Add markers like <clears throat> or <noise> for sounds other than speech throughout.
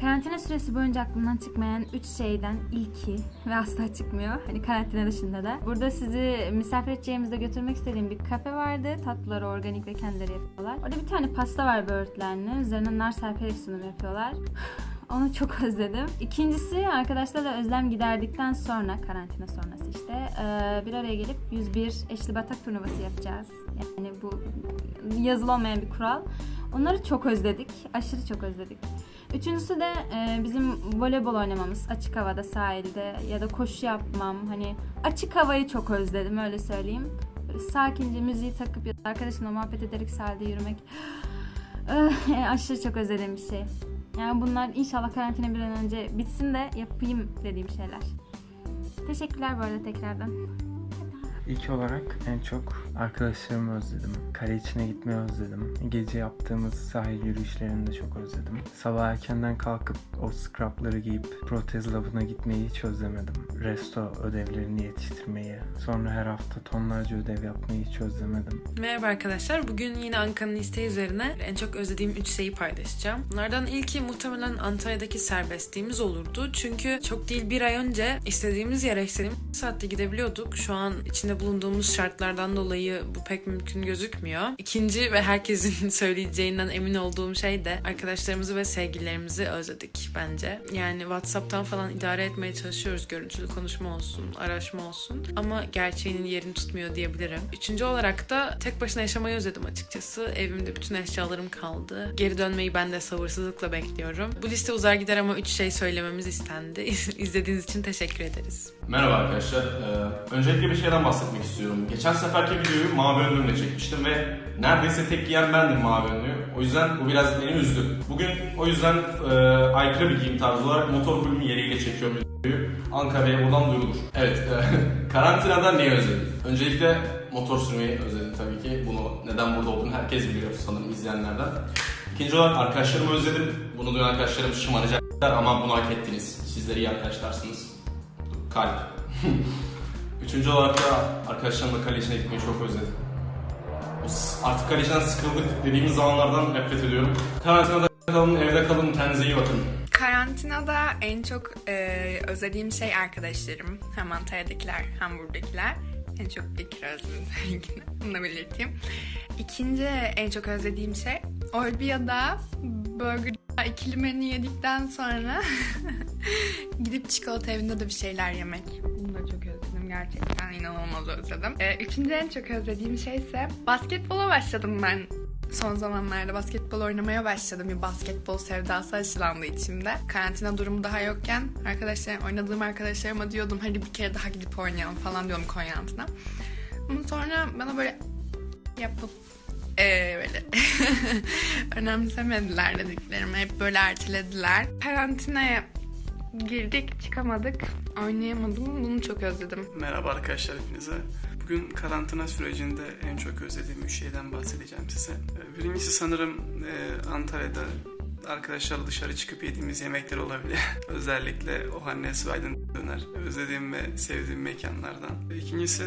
Karantina süresi boyunca aklımdan çıkmayan 3 şeyden ilki ve asla çıkmıyor. Hani karantina dışında da. Burada sizi misafir edeceğimizde götürmek istediğim bir kafe vardı. Tatlıları organik ve kendileri yapıyorlar. Orada bir tane pasta var böğürtlenli. Üzerine nar serperek sunum yapıyorlar. <laughs> Onu çok özledim. İkincisi arkadaşlarla özlem giderdikten sonra karantina sonrası işte eee, bir araya gelip 101 eşli batak turnuvası yapacağız. Yani bu yazılı olmayan bir kural. Onları çok özledik. Aşırı çok özledik. Üçüncüsü de e, bizim voleybol oynamamız açık havada sahilde ya da koşu yapmam hani açık havayı çok özledim öyle söyleyeyim. Böyle sakince müziği takıp ya da arkadaşımla muhabbet ederek sahilde yürümek <gasps> eh, aşırı çok özlediğim bir şey. Yani bunlar inşallah karantina bir an önce bitsin de yapayım dediğim şeyler. Teşekkürler bu arada tekrardan. İlk olarak en çok arkadaşlarımı özledim. Kale içine gitmeyi özledim. Gece yaptığımız sahil yürüyüşlerini de çok özledim. Sabah erkenden kalkıp o scrubları giyip protez lavına gitmeyi hiç özlemedim. Resto ödevlerini yetiştirmeyi, sonra her hafta tonlarca ödev yapmayı hiç özlemedim. Merhaba arkadaşlar. Bugün yine Ankara'nın isteği üzerine en çok özlediğim 3 şeyi paylaşacağım. Bunlardan ilki muhtemelen Antalya'daki serbestliğimiz olurdu. Çünkü çok değil bir ay önce istediğimiz yere istediğimiz saatte gidebiliyorduk. Şu an içinde bulunduğumuz şartlardan dolayı bu pek mümkün gözükmüyor. İkinci ve herkesin <laughs> söyleyeceğinden emin olduğum şey de arkadaşlarımızı ve sevgililerimizi özledik bence. Yani WhatsApp'tan falan idare etmeye çalışıyoruz. Görüntülü konuşma olsun, araşma olsun. Ama gerçeğinin yerini tutmuyor diyebilirim. Üçüncü olarak da tek başına yaşamayı özledim açıkçası. Evimde bütün eşyalarım kaldı. Geri dönmeyi ben de sabırsızlıkla bekliyorum. Bu liste uzar gider ama üç şey söylememiz istendi. <laughs> İzlediğiniz için teşekkür ederiz. Merhaba arkadaşlar. Ee, öncelikle bir şeyden bahsetmek istiyorum. Geçen seferki videoyu mavi önlüğümle çekmiştim ve neredeyse tek giyen bendim mavi önlüğü. O yüzden bu biraz beni üzdü. Bugün o yüzden e, aykırı bir giyim tarzı olarak motor kulübün yeriyle çekiyorum videoyu. Ankara'ya buradan duyurulur. Evet, e, <laughs> karantinada neyi özledim? Öncelikle motor sürmeyi özledim tabii ki. Bunu neden burada olduğunu herkes biliyor sanırım izleyenlerden. İkinci olarak arkadaşlarımı özledim. Bunu duyan arkadaşlarım şımaracaklar ama bunu hak ettiniz. Sizler iyi arkadaşlarsınız. Kalp. <laughs> Üçüncü olarak da arkadaşlarımla kale içine gitmeyi çok özledim. Artık kaleciden sıkıldık dediğimiz zamanlardan nefret ediyorum. Karantinada kalın, evde kalın, kendinize iyi bakın. Karantinada en çok e, özlediğim şey arkadaşlarım. Hem Antalya'dakiler hem buradakiler. En çok Bekir özledim. <laughs> Bunu da belirteyim. İkinci en çok özlediğim şey Olbia'da burger ikili menü yedikten sonra <laughs> gidip çikolata evinde de bir şeyler yemek. Bunu da çok gerçekten inanılmaz özledim. E, üçüncü en çok özlediğim şey ise basketbola başladım ben Son zamanlarda basketbol oynamaya başladım. Bir basketbol sevdası aşılandı içimde. Karantina durumu daha yokken arkadaşlar oynadığım arkadaşlarıma diyordum hadi bir kere daha gidip oynayalım falan diyorum Konya altına. Ama sonra bana böyle yapıp ee, böyle <laughs> önemsemediler dediklerimi hep böyle ertelediler. Karantinaya girdik çıkamadık oynayamadım bunu çok özledim. Merhaba arkadaşlar hepinize. Bugün karantina sürecinde en çok özlediğim üç şeyden bahsedeceğim size. Ee, Birincisi sanırım e, Antalya'da arkadaşlarla dışarı çıkıp yediğimiz yemekler olabilir. <laughs> Özellikle o Hannes ve Aydın döner. Özlediğim ve sevdiğim mekanlardan. İkincisi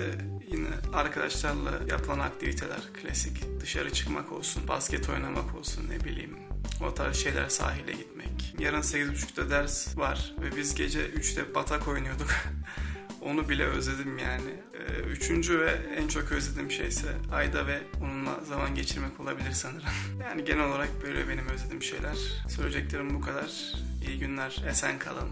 yine arkadaşlarla yapılan aktiviteler. Klasik dışarı çıkmak olsun, basket oynamak olsun ne bileyim. O tarz şeyler sahile gitmek. Yarın 8.30'da ders var ve biz gece 3'te batak oynuyorduk. <laughs> Onu bile özledim yani. Ee, Üçüncü ve en çok özlediğim şey ise Ayda ve onunla zaman geçirmek olabilir sanırım. <laughs> Yani genel olarak böyle benim özlediğim şeyler. Söyleyeceklerim bu kadar. İyi günler, esen kalın.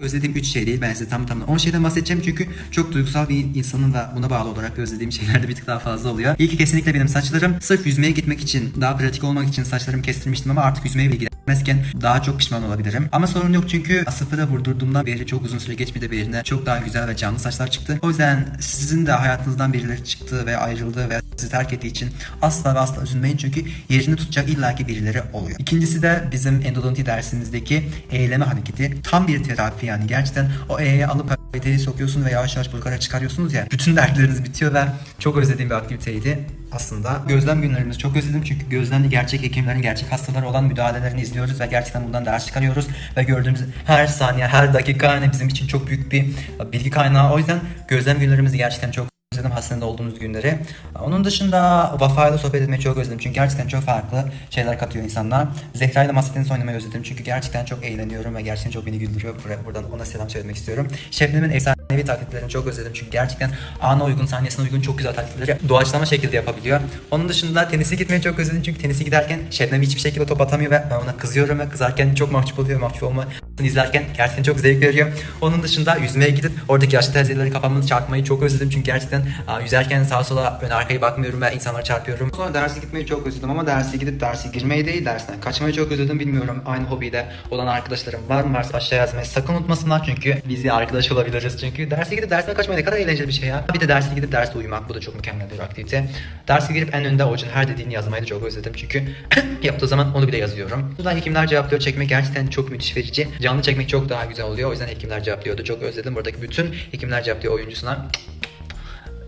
Özlediğim 3 şey değil ben size tam tamına 10 şeyden bahsedeceğim çünkü çok duygusal bir insanın da buna bağlı olarak özlediğim <laughs> şeyler de bir tık daha fazla oluyor. İlki kesinlikle benim saçlarım. Sırf yüzmeye gitmek için daha pratik olmak için saçlarımı kestirmiştim ama artık yüzmeye bile gidemezken daha çok pişman olabilirim. Ama sorun yok çünkü sıfıra vurdurduğumdan beri çok uzun süre geçmedi ve yerine çok daha güzel ve canlı saçlar çıktı. O yüzden sizin de hayatınızdan birileri çıktı ve ayrıldı ve sizi terk ettiği için asla ve asla üzülmeyin çünkü yerini tutacak illaki birileri oluyor. İkincisi de bizim endodonti dersimizdeki eğleme hareketi. Tam bir terapi yani. Gerçekten o e'ye alıp kaliteli sokuyorsun ve yavaş yavaş bulgara çıkarıyorsunuz ya. Bütün dertleriniz bitiyor ve çok özlediğim bir aktiviteydi aslında. Gözlem günlerimizi çok özledim çünkü gözlemde gerçek hekimlerin gerçek hastalara olan müdahalelerini izliyoruz ve gerçekten bundan ders çıkarıyoruz ve gördüğümüz her saniye, her dakika yani bizim için çok büyük bir bilgi kaynağı. O yüzden gözlem günlerimizi gerçekten çok özledim hastanede olduğumuz günleri. Onun dışında Vafa'yla sohbet etmeyi çok özledim. Çünkü gerçekten çok farklı şeyler katıyor insanlar. Zehra ile masa tenisi oynamayı özledim. Çünkü gerçekten çok eğleniyorum ve gerçekten çok beni güldürüyor. Buradan ona selam söylemek istiyorum. Şebnem'in efsanevi taklitlerini çok özledim. Çünkü gerçekten ana uygun, sahnesine uygun çok güzel taklitleri doğaçlama şekilde yapabiliyor. Onun dışında tenise gitmeyi çok özledim. Çünkü tenise giderken Şebnem hiçbir şekilde top atamıyor ve ben ona kızıyorum ve kızarken çok mahcup oluyor. Mahcup olma izlerken gerçekten çok zevk veriyor. Onun dışında yüzmeye gidip oradaki yaşlı teyzeleri kafamı çarpmayı çok özledim. Çünkü gerçekten yüzerken sağa sola ön arkaya bakmıyorum ve insanlara çarpıyorum. Sonra derse gitmeyi çok özledim ama derse gidip dersi girmeyi değil dersten kaçmayı çok özledim bilmiyorum. Aynı hobide olan arkadaşlarım var mı varsa aşağı yazmayı sakın unutmasınlar çünkü biz arkadaş olabiliriz. Çünkü derse gidip dersten kaçmak ne kadar eğlenceli bir şey ya. Bir de derse gidip derste uyumak bu da çok mükemmel bir aktivite. Derse girip en önde hocun her dediğini yazmayı da çok özledim çünkü <clears throat> yaptığı zaman onu bile yazıyorum. Buradan hekimler cevaplıyor çekmek gerçekten çok müthiş verici. Canlı çekmek çok daha güzel oluyor. O yüzden hekimler cevaplıyordu. Çok özledim. Buradaki bütün hekimler cevaplıyor oyuncusuna.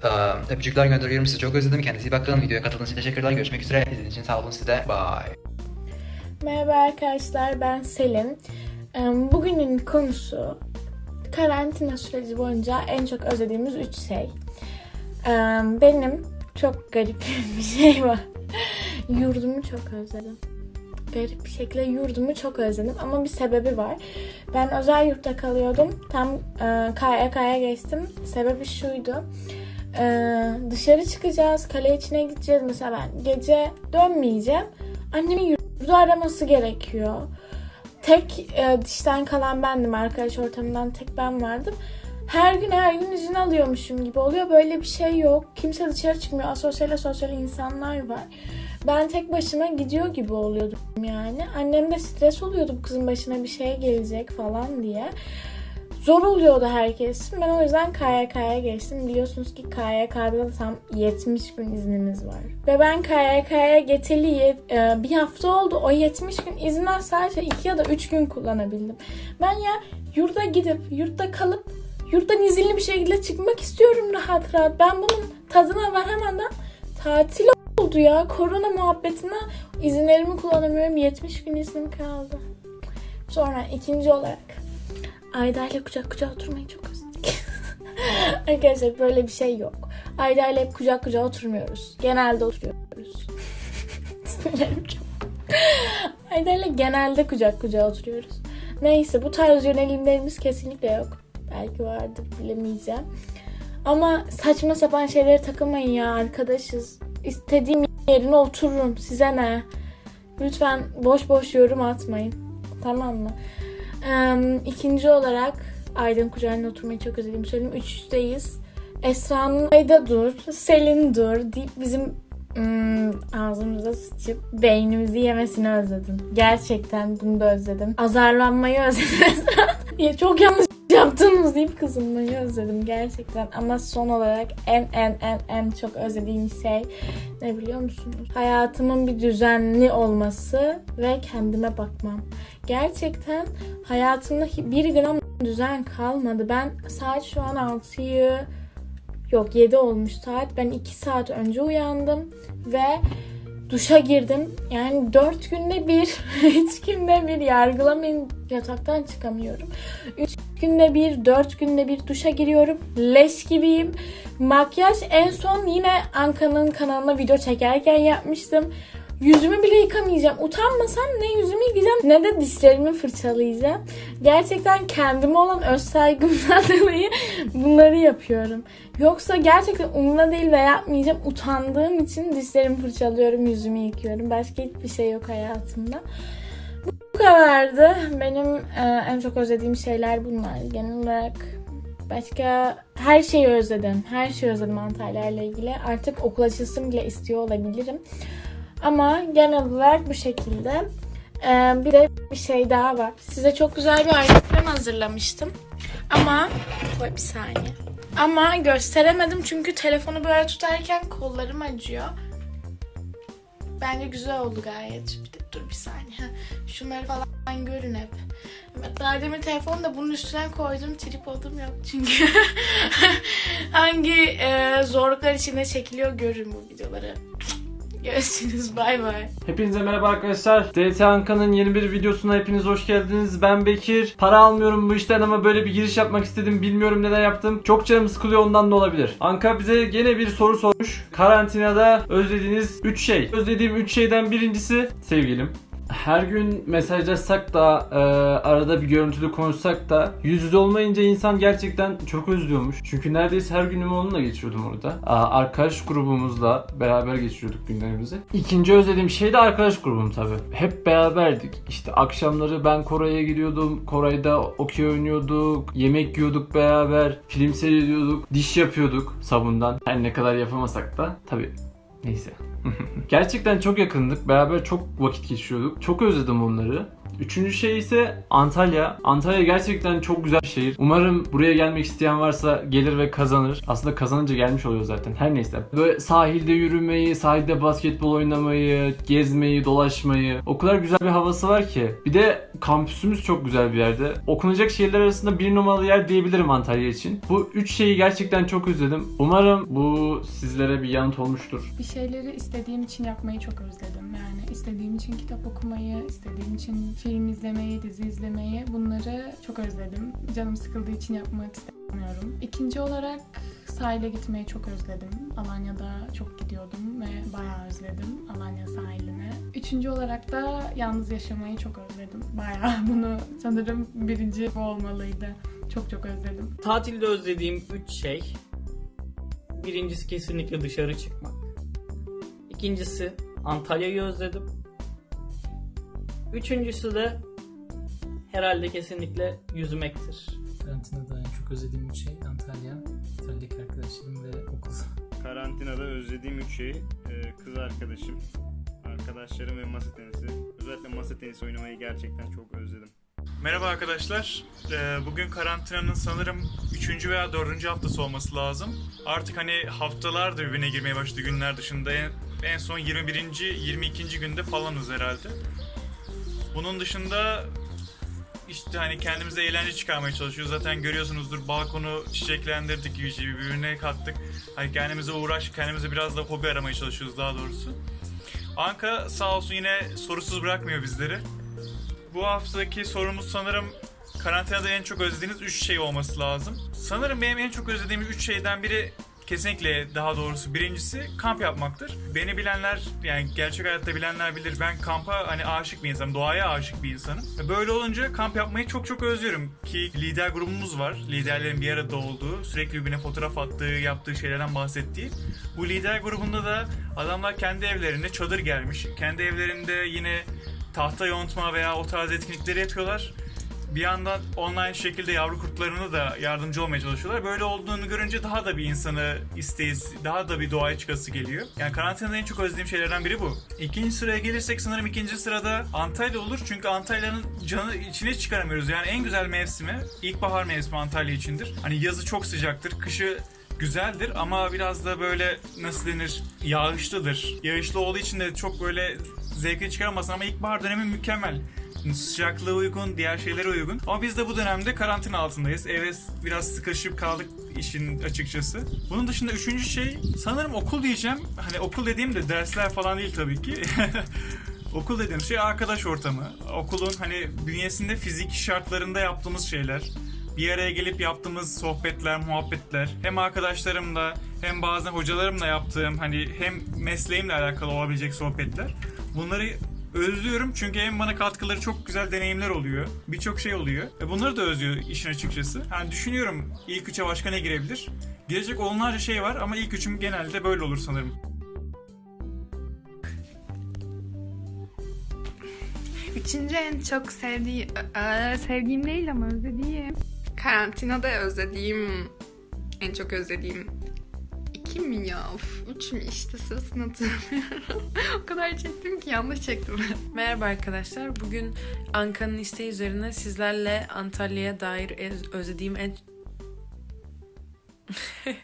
Ee, öpücükler gönderiyorum size çok özledim. Kendinize iyi bakın. Videoya katıldığınız için teşekkürler. Görüşmek üzere. İzlediğiniz için sağ olun size. Bye. Merhaba arkadaşlar ben Selin. Bugünün konusu karantina süreci boyunca en çok özlediğimiz üç şey. Benim çok garip <laughs> bir şey var. Yurdumu çok özledim. Garip bir şekilde yurdumu çok özledim ama bir sebebi var. Ben özel yurtta kalıyordum. Tam e, KYK'ya geçtim. Sebebi şuydu. Ee, dışarı çıkacağız, kale içine gideceğiz. Mesela ben gece dönmeyeceğim. Annemin yurdu araması gerekiyor. Tek e, dişten kalan bendim. Arkadaş ortamından tek ben vardım. Her gün her gün izin alıyormuşum gibi oluyor. Böyle bir şey yok. Kimse dışarı çıkmıyor. Asosyal asosyal insanlar var. Ben tek başıma gidiyor gibi oluyordum yani. Annem de stres oluyordu bu kızın başına bir şey gelecek falan diye. Zor oluyordu herkes. Ben o yüzden KYK'ya geçtim. Biliyorsunuz ki KYK'da da tam 70 gün iznimiz var. Ve ben KYK'ya geçeli yet- e, bir hafta oldu. O 70 gün izinden sadece 2 ya da 3 gün kullanabildim. Ben ya yurda gidip, yurtta kalıp, yurttan izinli bir şekilde çıkmak istiyorum rahat rahat. Ben bunun tadına varameden tatil oldu ya. Korona muhabbetine izinlerimi kullanamıyorum. 70 gün iznim kaldı. Sonra ikinci olarak Ayda ile kucak kucağa oturmayı çok özledik. <laughs> Arkadaşlar böyle bir şey yok. Ayda ile hep kucak kucağa oturmuyoruz. Genelde oturuyoruz. <laughs> Ayda ile genelde kucak kucağa oturuyoruz. Neyse bu tarz yönelimlerimiz kesinlikle yok. Belki vardır bilemeyeceğim. Ama saçma sapan şeylere takılmayın ya arkadaşız. İstediğim yerine otururum. Size ne? Lütfen boş boş yorum atmayın. Tamam mı? Ee, ikinci olarak Aydın kucağına oturmayı çok özledim. Söyleyeyim üçteyiz. Esra'nın Ayda dur, Selin dur deyip bizim hmm, ağzımıza sıçıp beynimizi yemesini özledim. Gerçekten bunu da özledim. Azarlanmayı özledim. <laughs> çok yanlış yaptınız deyip kızılmayı özledim gerçekten. Ama son olarak en en en en çok özlediğim şey ne biliyor musunuz? Hayatımın bir düzenli olması ve kendime bakmam. Gerçekten hayatımda bir gram düzen kalmadı. Ben saat şu an 6'yı yok 7 olmuş saat. Ben 2 saat önce uyandım ve duşa girdim. Yani 4 günde bir, <laughs> 3 günde bir yargılamayın yataktan çıkamıyorum. 3 günde bir, 4 günde bir duşa giriyorum. Leş gibiyim. Makyaj en son yine Anka'nın kanalına video çekerken yapmıştım. Yüzümü bile yıkamayacağım. Utanmasam ne yüzümü yıkayacağım ne de dişlerimi fırçalayacağım. Gerçekten kendime olan öz saygımdan <laughs> dolayı bunları yapıyorum. Yoksa gerçekten umurumda değil ve yapmayacağım. Utandığım için dişlerimi fırçalıyorum, yüzümü yıkıyorum. Başka hiçbir şey yok hayatımda. Bu kadardı. Benim e, en çok özlediğim şeyler bunlar. Genel olarak başka her şeyi özledim. Her şeyi özledim Antalya ilgili. Artık okul açılsın bile istiyor olabilirim. Ama genel olarak bu şekilde. Ee, bir de bir şey daha var. Size çok güzel bir ayrıntı hazırlamıştım. Ama Koy bir saniye. Ama gösteremedim çünkü telefonu böyle tutarken kollarım acıyor. Bence güzel oldu gayet. De, dur bir saniye. Şunları falan görün hep. Daha demin telefonu da bunun üstüne koydum. Tripodum yok çünkü. <laughs> Hangi e, zorluklar içinde çekiliyor görün bu videoları. Görüşürüz. Bay bay. Hepinize merhaba arkadaşlar. DT Anka'nın yeni bir videosuna hepiniz hoş geldiniz. Ben Bekir. Para almıyorum bu işten ama böyle bir giriş yapmak istedim. Bilmiyorum neden yaptım. Çok canım sıkılıyor ondan da olabilir. Anka bize gene bir soru sormuş. Karantinada özlediğiniz 3 şey. Özlediğim 3 şeyden birincisi sevgilim. Her gün mesajlaşsak da e, arada bir görüntülü konuşsak da yüz yüze olmayınca insan gerçekten çok özlüyormuş. Çünkü neredeyse her günümü onunla geçiriyordum orada. Aa, arkadaş grubumuzla beraber geçiriyorduk günlerimizi. İkinci özlediğim şey de arkadaş grubum tabii. Hep beraberdik. İşte akşamları ben Koray'a gidiyordum. Koray'da okey oynuyorduk. Yemek yiyorduk beraber. Film seyrediyorduk. Diş yapıyorduk sabundan. Her ne kadar yapamasak da. Tabii Neyse. Gerçekten çok yakındık. Beraber çok vakit geçiriyorduk. Çok özledim onları. Üçüncü şey ise Antalya. Antalya gerçekten çok güzel bir şehir. Umarım buraya gelmek isteyen varsa gelir ve kazanır. Aslında kazanınca gelmiş oluyor zaten. Her neyse. Böyle sahilde yürümeyi, sahilde basketbol oynamayı, gezmeyi, dolaşmayı. O kadar güzel bir havası var ki. Bir de kampüsümüz çok güzel bir yerde. Okunacak şehirler arasında bir numaralı yer diyebilirim Antalya için. Bu üç şeyi gerçekten çok özledim. Umarım bu sizlere bir yanıt olmuştur. Bir şeyleri istediğim için yapmayı çok özledim. Yani istediğim için kitap okumayı, istediğim için film izlemeyi, dizi izlemeyi bunları çok özledim. Canım sıkıldığı için yapmak istemiyorum. İkinci olarak sahile gitmeyi çok özledim. Alanya'da çok gidiyordum ve bayağı özledim Alanya sahilini. Üçüncü olarak da yalnız yaşamayı çok özledim. Bayağı <laughs> bunu sanırım birinci bu olmalıydı. Çok çok özledim. Tatilde özlediğim 3 şey. Birincisi kesinlikle dışarı çıkmak. İkincisi Antalya'yı özledim. Üçüncüsü de herhalde kesinlikle yüzmektir. Karantinada en çok özlediğim üç şey Antalya, Antalya'daki arkadaşlarım ve okul. Karantinada özlediğim üç şey e, kız arkadaşım, arkadaşlarım ve masa tenisi. Özellikle masa tenisi oynamayı gerçekten çok özledim. Merhaba arkadaşlar. Ee, Bugün karantinanın sanırım 3. veya 4. haftası olması lazım. Artık hani haftalar da birbirine girmeye başladı günler dışında. En, son 21. 22. günde falanız herhalde. Bunun dışında işte hani kendimize eğlence çıkarmaya çalışıyoruz. Zaten görüyorsunuzdur balkonu çiçeklendirdik iyice birbirine kattık. Hani kendimize uğraş, kendimize biraz da hobi aramaya çalışıyoruz daha doğrusu. Anka sağ olsun yine sorusuz bırakmıyor bizleri. Bu haftaki sorumuz sanırım karantinada en çok özlediğiniz 3 şey olması lazım. Sanırım benim en çok özlediğim 3 şeyden biri kesinlikle daha doğrusu birincisi kamp yapmaktır. Beni bilenler yani gerçek hayatta bilenler bilir ben kampa hani aşık bir insanım, doğaya aşık bir insanım. Böyle olunca kamp yapmayı çok çok özlüyorum ki lider grubumuz var. Liderlerin bir arada olduğu, sürekli birbirine fotoğraf attığı, yaptığı şeylerden bahsettiği. Bu lider grubunda da adamlar kendi evlerinde çadır gelmiş. Kendi evlerinde yine tahta yontma veya o tarz etkinlikleri yapıyorlar. Bir yandan online şekilde yavru kurtlarına da yardımcı olmaya çalışıyorlar. Böyle olduğunu görünce daha da bir insanı isteyiz, daha da bir doğaya çıkası geliyor. Yani karantinada en çok özlediğim şeylerden biri bu. İkinci sıraya gelirsek sanırım ikinci sırada Antalya olur. Çünkü Antalya'nın canı içine çıkaramıyoruz. Yani en güzel mevsimi ilkbahar mevsimi Antalya içindir. Hani yazı çok sıcaktır, kışı güzeldir ama biraz da böyle nasıl denir yağışlıdır. Yağışlı olduğu için de çok böyle zevkini çıkaramazsın ama ilkbahar dönemi mükemmel. Sıcaklığı uygun, diğer şeylere uygun. Ama biz de bu dönemde karantina altındayız. Eve biraz sıkışıp kaldık işin açıkçası. Bunun dışında üçüncü şey sanırım okul diyeceğim. Hani okul dediğim de dersler falan değil tabii ki. <laughs> okul dediğim şey arkadaş ortamı. Okulun hani bünyesinde fizik şartlarında yaptığımız şeyler bir araya gelip yaptığımız sohbetler, muhabbetler hem arkadaşlarımla hem bazen hocalarımla yaptığım hani hem mesleğimle alakalı olabilecek sohbetler. Bunları özlüyorum çünkü hem bana katkıları çok güzel deneyimler oluyor. Birçok şey oluyor. Ve bunları da özlüyor işin açıkçası. Yani düşünüyorum ilk üçe başka ne girebilir? Girecek onlarca şey var ama ilk üçüm genelde böyle olur sanırım. Üçüncü en çok sevdiğim, sevdiğim değil ama özlediğim. Karantinada özlediğim, en çok özlediğim iki mi ya? Of, üç mü işte sırasını hatırlamıyorum. <laughs> o kadar çektim ki yanlış çektim. Merhaba arkadaşlar. Bugün Anka'nın isteği üzerine sizlerle Antalya'ya dair özlediğim en... <laughs>